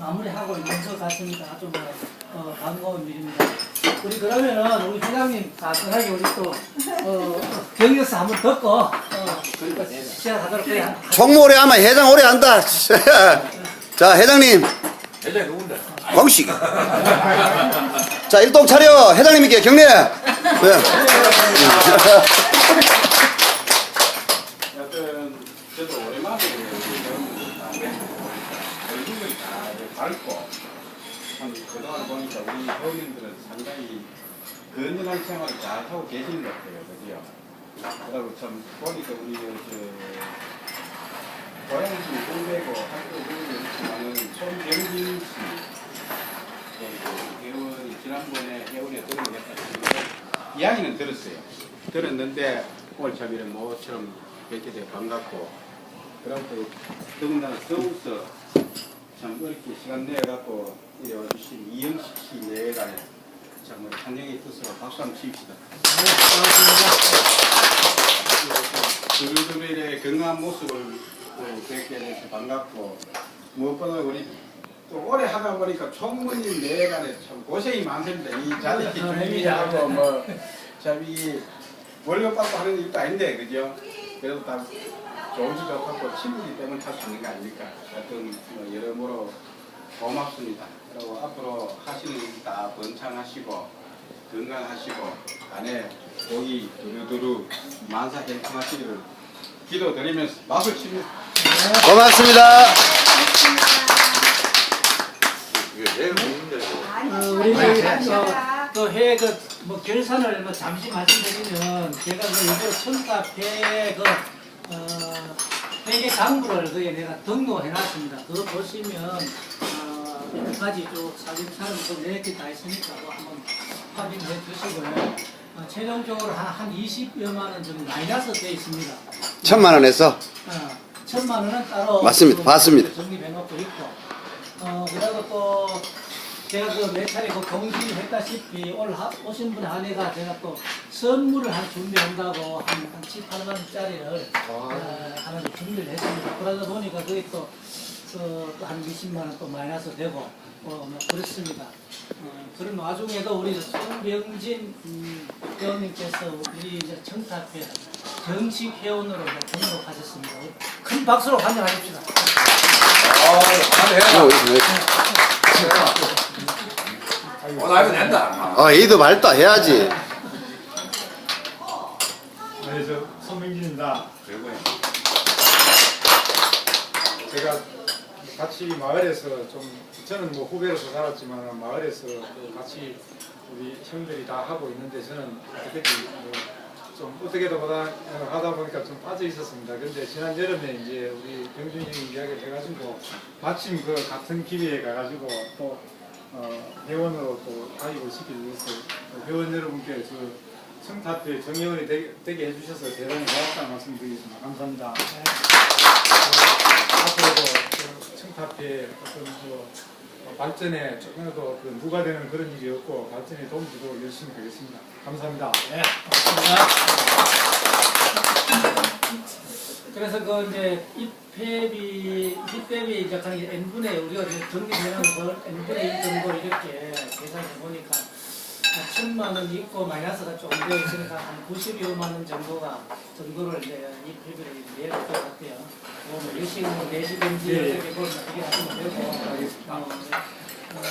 마무리하고 있는 것 같으니까 아주 뭐, 어, 반가운 일입니다. 우리 그러면은 우리 회장님 간단하게 우리 또 어, 경력서 한번 듣고 어, 시작하도록 해요. 총무 오래 하면 회장 오래 한다. 자, 회장님. 회장이 누군데? 광식. 자, 일동 차려. 회장님께 경례. 네. 여튼 저도 오랜만에 얼굴이 다 밝고 참 그동안 보니까 우리 회원님들은 상당히 건전한 생활을 잘 하고 계시는 것 같아요, 그죠? 그리고 참 보니까 우리 저 고향시 동대고 학교 있지만은 손병진 씨, 그 회원이 지난번에 회원에 등록했다는 이야기는 들었어요. 들었는데 오늘 참 이런 모처럼 뵙게 돼 반갑고 그리고 또 더군다나 더욱더 참 어렵게 시간 내갖고 이래 와주신 이영식 씨 내외간에 참 우리 환영의 뜻으로 박수 한번 칩시다. 두루두루의 건강한 모습을 또 뵙게 돼서 반갑고 무엇보다 우리 또 오래 하다 보니까 총무님 내외간에 참 고생이 많습니다. 이 자리기 준비하고 뭐참이 월급 받고 하는 일도 아닌데 그죠? 그래도 다 좋은지 좋고 친구기 때문에 할 수 있는 거 아닙니까? 하여튼 뭐 여러모로 고맙습니다. 그리고 앞으로 하시는 일 다 번창하시고 건강하시고 안에 복이 두루두루 만사 행통하시기를 기도드리면서 박수 칩니다. 고맙습니다. 이게 내일 누군데? 어, 우리 또해 그뭐 결산을 뭐 잠시 말씀드리면 제가 그 이거 천사회 그 어, 회계 장부를 거기에 내가 등록해 놨습니다. 그거 보시면 어, 여러 가지 쭉 사진사는 또 내게 다 있으니까 그거 한번 확인해 주시고요. 어, 최종적으로 한, 한 20여만 원 정도 마이너스 되어 있습니다. 천만 원에서 어, 천만 원은 따로 맞습니다. 그 봤습니다. 정립해 놓고 있고 어 그리고 또 제가 그 몇 차례 그 공지했다시피 올 하, 오신 분 한 해가 제가 또 선물을 한 준비한다고 한, 한 7, 8만 원짜리를 어, 하나 준비를 했습니다. 그러다 보니까 그게 또, 그, 또한 20만 원 또 마이너스 되고 어, 뭐 그렇습니다. 어, 그런 와중에도 우리 손병진 음, 회원님께서 우리 이제 청탁회 정식 회원으로 이제 등록하셨습니다. 큰 박수로 환영하십시다. 아, 어, 나 이거 낸다. 아, 이도 말도 해야지. 네, 저 손명진입니다. 그리고 제가 같이 마을에서 좀 저는 뭐 후배로서 살았지만 마을에서 또 같이 우리 형들이 다 하고 있는데 저는 어떻게든 뭐좀 어떻게든 보다 하다 보니까 좀 빠져 있었습니다. 근데 지난 여름에 이제 우리 병준이 형이 이야기를 해가지고 마침 그 같은 기회에 가가지고 또 어, 회원으로 또 가입을 시키기 위해서 회원 여러분께 저 청탑회 정회원이 되게, 되게 해주셔서 대단히 고맙다는 말씀 드리겠습니다. 감사합니다. 어, 앞으로도 그 청탑회 어떤 그 발전에 조금이라도 그 누가 되는 그런 일이 없고 발전에 도움 주도록 열심히 하겠습니다. 감사합니다. 네, 고맙습니다. 그래서 그 이제 입회비, 입회비 이제 한 n분의 우리가 정리되는 걸 n분의 1 정도 이렇게 계산해 보니까 한 천만 원 있고 마이너스가 좀 되어 있으니까 한 92만 원 정도가 정도를 이제 입회비를 내야 될것 같아요. 뭐 열심히 내시든지 예, 예. 어떻게 보면 그렇게 하시면 되고. 어, 어,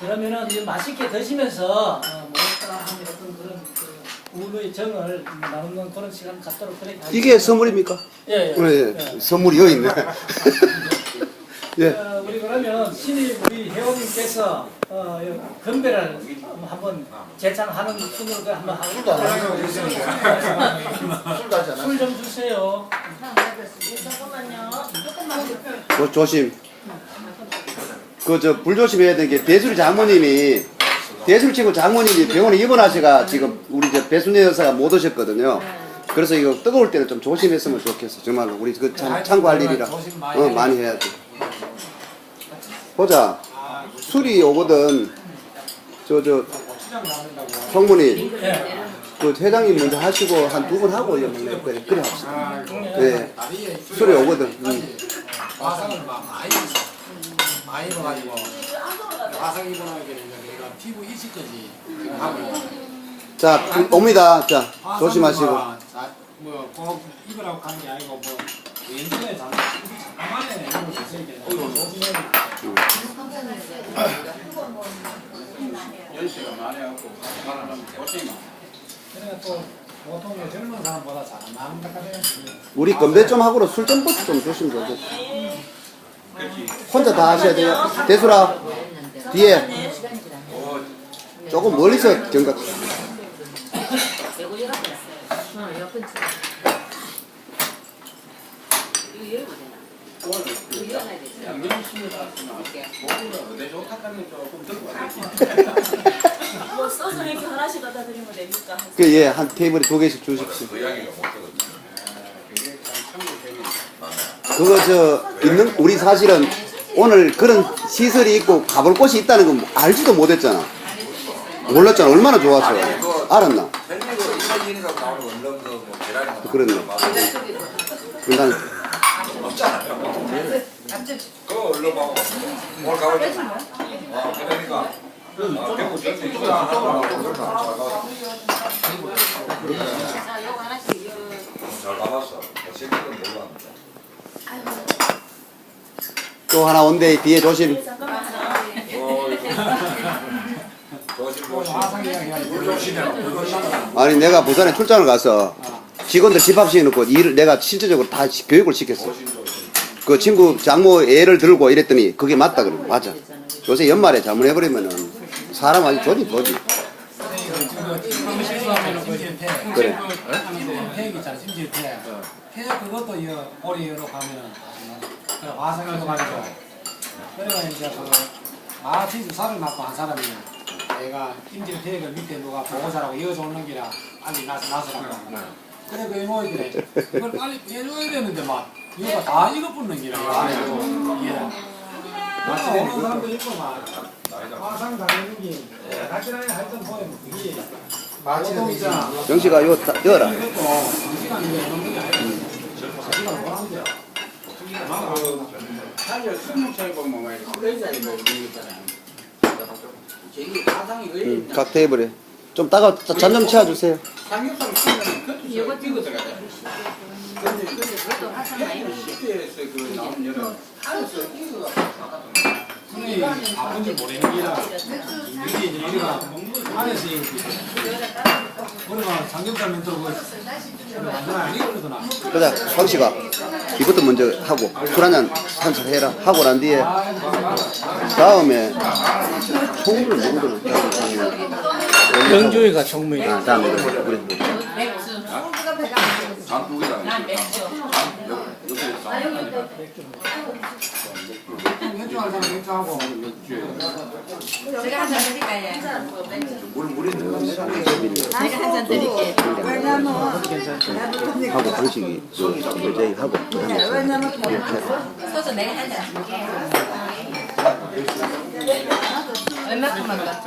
그러면은 이제 맛있게 드시면서 어, 뭐랄까 하는 어떤 그런 그 우의 정을 나누는 그런 시간 갖도록 그렇게 하겠습니다. 이게 선물입니까? 예, 예. 네, 예. 선물이 여기 있네. 예. 어, 우리 그러면 신입 우리 회원님께서 어, 이 건배를 한번 제창하는 순으로 그 한번 하고 술도 술좀 주세요. 잠깐만요. 조금만. 조, 조심. 그 저 불조심해야 되는 게 배수리 장모님이 대술 치고 장모님이 병원에 입원하셔가 지금 우리 저 배순애 여사가 못 오셨거든요. 그래서 이거 뜨거울 때는 좀 조심했으면 좋겠어. 정말로 우리 그 참, 참고할 일이라. 어 많이 해야 돼. 보자. 술이 오거든. 저저 예. 그 회장님 먼저 하시고 한두분 하고 이제 그래 그래 그래 합시다. 네. 술이 오거든. 음. 많이 입어가지고 화상 입어놓으니까 내가 피부 일식까지 하고 자 옵니다. 자 조심하시고. 뭐꼭 입으라고 하는 게 아니고 뭐 왼쪽에 잠 잠깐만에 입을 수 있으니까 조심해 연세가 많아갖고 말하면 고생이 많아. 그러니까 또 보통 젊은 사람보다 잘 나은 것 같아요 우리 건배 좀 하고 술좀 좀 조심 좀. 혼자 다 하셔야 돼요. 대수라 뒤에 조금 멀리서 경각. 이거 열어 어, 옆에 치. 이거 열고 되나? 오늘 이거 열어놔야 조금. 뭐 써서 이렇게 하나씩 갖다 드리면 됩니까? 그 예 한 테이블에 두 개씩 주십시오. 그못 하거든. 재밌네. 그거 저 있는 우리 사실은 오늘 그런 시설이 있고 가볼 곳이 있다는 건 알지도 못했잖아. 몰랐잖아. 얼마나 좋았어. 알았나? 헬리고 이사 또 하나 온대 뒤에 조심. 아니 내가 부산에 출장을 가서 직원들 집합시켜 놓고 일을 내가 실질적으로 다 시- 교육을 시켰어. 그 친구 장모 애를 들고 이랬더니 그게 맞다 그래. 맞아. 요새 연말에 잘못해버리면은 사람 아주 조지 조지. 그래. 그아 진짜 살을 맞고 한 사람이 내가 임질 폐액을 밑에 누가 보호자라고 이어줬는 기라 빨리 나서 나서라고. 그래 그 이모이들이 이걸 빨리 해줘야 되는데 막 이거 다 이거 붙는 기라 이거 안에 이게. 마치 어느 사람도 있고 막 화상 당하는 게 같이나게 하여튼 보면 그게 보통 있잖아. 정씨가 요 다- 열어라. 이것도 시간 이제 넘는 게 아니고 시간 뭐 하면 돼요. 사실 스무차에 보면 뭐 이렇게 의자에 뭐 이런 거 있잖아요. 저기 음, 있잖아. 각 테이블에 좀 따가 잔좀 채워 주세요. 삼겹살 쓰면 그것도 이거 뛰고 들어가잖아. 근데 근데 그것도 한 시대에서 그 나온 여러 하루서 이거 손이 아픈 줄 모르는 게라 이게 이제 우리가 안에서 이- 우리가 삼겹살 면도 그 완전 안 익거든 그러자 황씨가 이것도 먼저 하고 술 한잔 한잔 해라 하고 난 뒤에 다음에 총무를 누구든 영주이가 총무이. 아 다음에 우리 잔두 개다. 난 맥주. 요새 맥주할 사람 맥주하고 제가 한 잔 드릴까요? 물 물이 들어가네. 제가 한 잔 드릴게요. 하고 방식이 여자이 하고 소주 내가 한 잔 얼마큼 할까?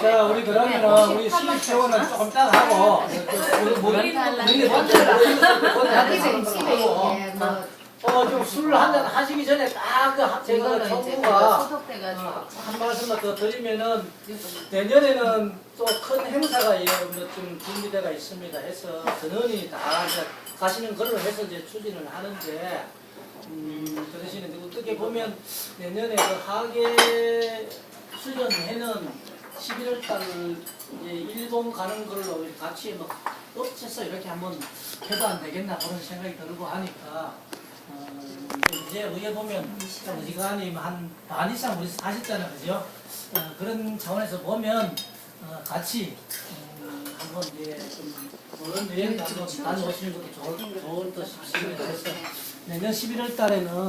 자, 우리 그러면은 우리 시립 회원은 조금 딱 하고 우리 뭐 우리 어좀 술 한잔 하시기 전에 딱그 제가 정부가 소독돼가지고. 한 말씀만 더 드리면은 내년에는 또 큰 행사가 예, 뭐좀 준비되어 있습니다. 해서 전원이 다 이제 가시는 걸로 해서 이제 추진을 하는데 음, 그러시는데 어떻게 보면 내년에 그 하계 수련회는 11월 달 이제 일본 가는 걸로 같이 뭐 엎쳐서 이렇게 한번 해도 안 되겠나 그런 생각이 들고 하니까 어, 이제 의회 보면 좀 어지간히 한반 이상 우리 사셨잖아요, 그죠? 어, 그런 차원에서 보면 어, 같이 음, 한번 이제 좀 그런 여행도 한번 다녀오시는 것도 좋을, 좋을 듯 싶습니다. 그래서 내년 11월 달에는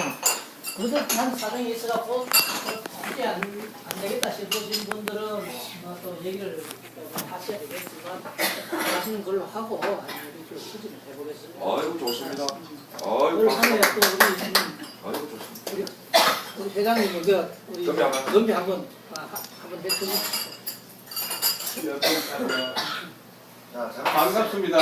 그릇한 사정이 있어갖고 도저히 안, 안 되겠다 싶으신 분들은 어, 또 얘기를 좀 하셔야 되겠지만 하시는 걸로 하고 이렇게 추진을 해보겠습니다. 아이고 좋습니다. 올 아이고 한해 또 우리 아이고 좋습니다. 우리, 우리 회장님 이거 우리 건배 한번. 건배 한번 아, 하- 한번 해주세요. 여튼 반갑습니다.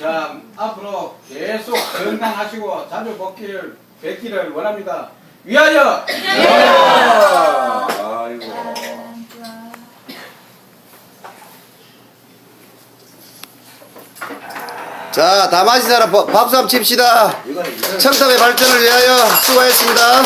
자, 앞으로 계속 건강하시고 자주 뵙기를, 뵙기를 원합니다. 위하여! 아이고. 자, 다 마신 사람 박- 박수 한번 칩시다. 청탑의 발전을 위하여 수고하셨습니다.